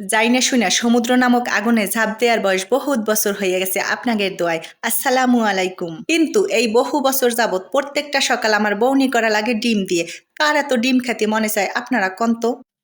যাই না শুনে সমুদ্র নামক আগুনে ঝাঁপ দেওয়ার বয়স বহুত বছর হয়ে গেছে আপনাদের দোয়ায়। আসসালামু আলাইকুম। কিন্তু এই বহু বছর যাবৎ প্রত্যেকটা সকাল আমার বৌনি করা লাগে ডিম দিয়ে। কার এত ডিম খেতে মনে চায় আপনারা কন্ত?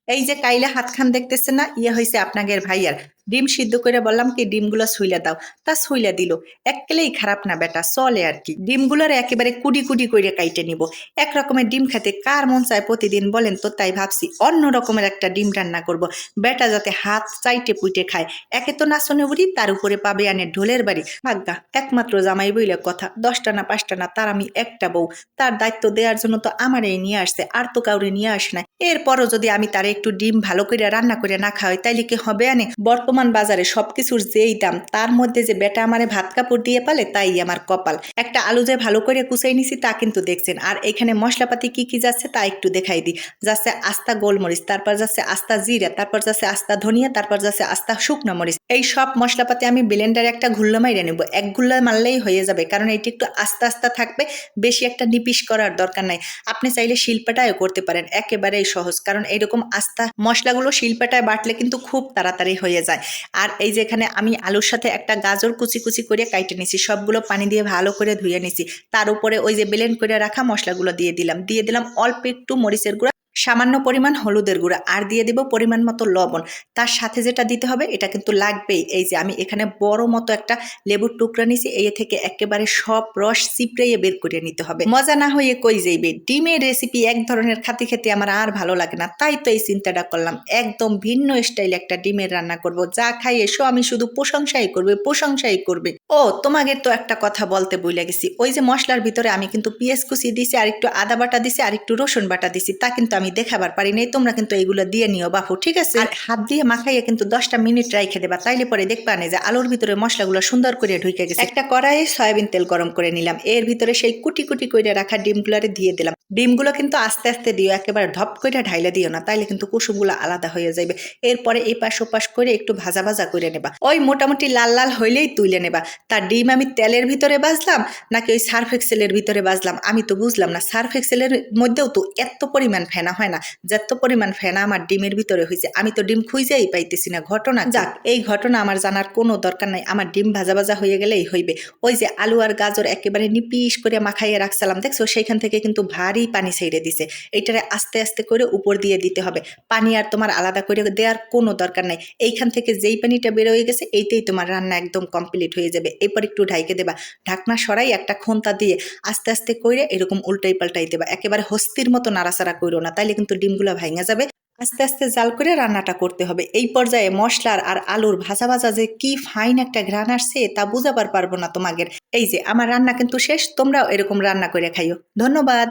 এই যে কাইলে হাতখান দেখতেছে না ইয়ে হয়েছে আপনাদের ভাইয়ার। ডিম সিদ্ধ করে বললাম কি, ডিমগুলো সুইলা দাও। তা সুইলা দিল। এককেলেই খারাপ না বেটা, চলে আর কি। ডিমগুলোর একেবারে কুডি কুডি করে কাইটে নিব। এক রকমের ডিম খেতে কার মন চায় প্রতিদিন বলেন তো, তাই ভাবছি অন্য রকমের একটা ডিম রান্না করব। বেটা যাতে হাত চাইটে পুইটে খায়। একে তো না নাচনে বুড়ি তার উপরে পাবে আনে ঢোলের বাড়ি। ভাগ্যা একমাত্র জামাই বইলে কথা, দশটা না পাঁচটা না, তার আমি একটা বউ। তার দায়িত্ব দেওয়ার জন্য তো আমারই নিয়ে আসছে, আর তো কাউরে নিয়ে আসে না এরপরও যদি আমি তারে একটু ডিম ভালো করে রান্না করে না খাওয়াই, তাইলে কি হবে আনে? বর্তমান বাজারে সবকিছুর যেই দাম, তার মধ্যে যে বেটা আমারে ভাত কাপড় দিয়ে পালে তাই আমার কপাল। একটা আলু যে ভালো করে কুচাই নিছি তা কিন্তু দেখছেন। আর এখানে মশলাপাতি কি কি যাচ্ছে তা একটু দেখাই দিই। যাচ্ছে আস্তা গোলমরিচ, তারপর যাচ্ছে আস্তা জিরা, তারপর যাচ্ছে আস্তা ধনিয়া, তারপর যাচ্ছে আস্তা শুকনো মরিচ। এই সব মশলাপাতি আমি ব্লেন্ডারে একটা ঘুল্লো মাইরে নেব। এক ঘুল্লা মারলেই হয়ে যাবে, কারণ এটি একটু আস্তে আস্তে থাকবে, বেশি একটা নিপিস করার দরকার নাই। আপনি চাইলে শিল্পাটাও করতে পারেন, একেবারেই সহজ, কারণ এরকম আস্তা মশলাগুলো শিল্পাটায় বাটলে কিন্তু খুব তাড়াতাড়ি হয়ে যায়। আর এই যে এখানে আমি আলুর সাথে একটা গাজর কুচি কুচি করে কাইটে নিছি, সবগুলো পানি দিয়ে ভালো করে ধুয়ে নিছি। তার উপরে ওই যে ব্লেন্ড করে রাখা মশলাগুলো দিয়ে দিলাম। দিয়ে দিলাম অল্প একটু মরিচের গুঁড়া। সামান্য পরিমাণ হলুদের গুঁড়া আর দিয়ে দেব পরিমাণ মতো লবণ। তার সাথে যেটা দিতে হবে, এটা কিন্তু লাগবেই। এই যে আমি এখানে বড় মতো একটা লেবুর টুকরা নিছি এই থেকে একেবারে সব রস চিপড়াইয়ে বের করে নিতে হবে। মজা না হয়ে কই যাইবে? ডিমের রেসিপি এক ধরনের খাতে খেতে আমার আর ভালো লাগে না। তাই তো এই চিন্তাটা করলাম। একদম ভিন্ন স্টাইল একটা ডিমের রান্না করব। যা খাই এসো, আমি শুধু প্রশংসাই করবে প্রশংসাই করবে। ও, তোমাকে তো একটা কথা বলতে বইলে গেছি। ওই যে মশলার ভিতরে আমি কিন্তু পেঁয়াজ কুচি দিছি, আর একটু আদা বাটা দিছি, আর একটু রসুন বাটা দিছি। তা কিন্তু আমি দেখাবার পারি নাই। তোমরা কিন্তু এইগুলো দিয়ে নিও বাপু, ঠিক আছে? আর হাত দিয়ে মাখাইয়ে কিন্তু দশটা মিনিট রাইখে দেবা। তাইলে পরে দেখবা না যে আলুর ভিতরে মশলাগুলো সুন্দর করে ঢুকে গেছে। একটা কড়াইয়ে সয়াবিন তেল গরম করে নিলাম। এর ভিতরে সেই কুটি কুটি করে রাখা ডিমগুলারে দিয়ে দিলাম। ডিমগুলো কিন্তু আস্তে আস্তে দিও, একেবারে ধপ করে ঢাইলে দিও না, তাইলে কিন্তু কুসুমগুলো আলাদা হয়ে যাবে এরপরে এই পাশ ওপাশ করে একটু ভাজা ভাজা করে নেবা। ওই মোটামুটি লাল লাল হইলেই তুলে নেবা। তার ডিম আমি তেলের ভিতরে বাজলাম নাকি ওই সার্ফ এক্সেলের ভিতরে বাজলাম আমি তো বুঝলাম না সার্ফ এক্সেলের মধ্যেও তো এত পরিমাণ ফেনা হয় না, যত পরিমাণ ফেনা আমার ডিমের ভিতরে হয়েছে আমি তো ডিম খুঁজেই পাইতেছি না ঘটনা যাক, এই ঘটনা আমার জানার কোনো দরকার নাই, আমার ডিম ভাজা ভাজা হয়ে গেলেই হইবে। ওই যে আলু আর গাজর একেবারে নিপিস করে মাখাইয়ে রাখছিলাম, দেখছ? সেইখান থেকে কিন্তু ভারী পানি ছেড়ে দিছে। এইটারে আস্তে আস্তে করে উপর দিয়ে দিতে হবে। পানি আর তোমার আলাদা করে দেওয়ার কোনো দরকার নাই। এইখান থেকে যেই পানিটা বেরোয় গেছে, এইতেই তোমার রান্না একদম কমপ্লিট হয়ে যাবে। এরপর একটু ঢাইকে দেবা। ঢাকনা সরাই একটা খন্তা দিয়ে আস্তে আস্তে করে এরকম উল্টাই পাল্টাই দেবা। একেবারে হস্তির মতো নাড়াচাড়া করো না। তাইলে কিন্তু ডিমগুলো ভাঙা যাবে। আস্তে আস্তে জাল করে রান্নাটা করতে হবে। এই পর্যায়ে মশলার আর আলুর ভাজা ভাজা যে কি ফাইন একটা ঘ্রাণ আসছে, তা বুঝাবার পারব না তোমাদের এই যে, আমার রান্না কিন্তু শেষ। তোমরাও এরকম রান্না করে খাইও। ধন্যবাদ।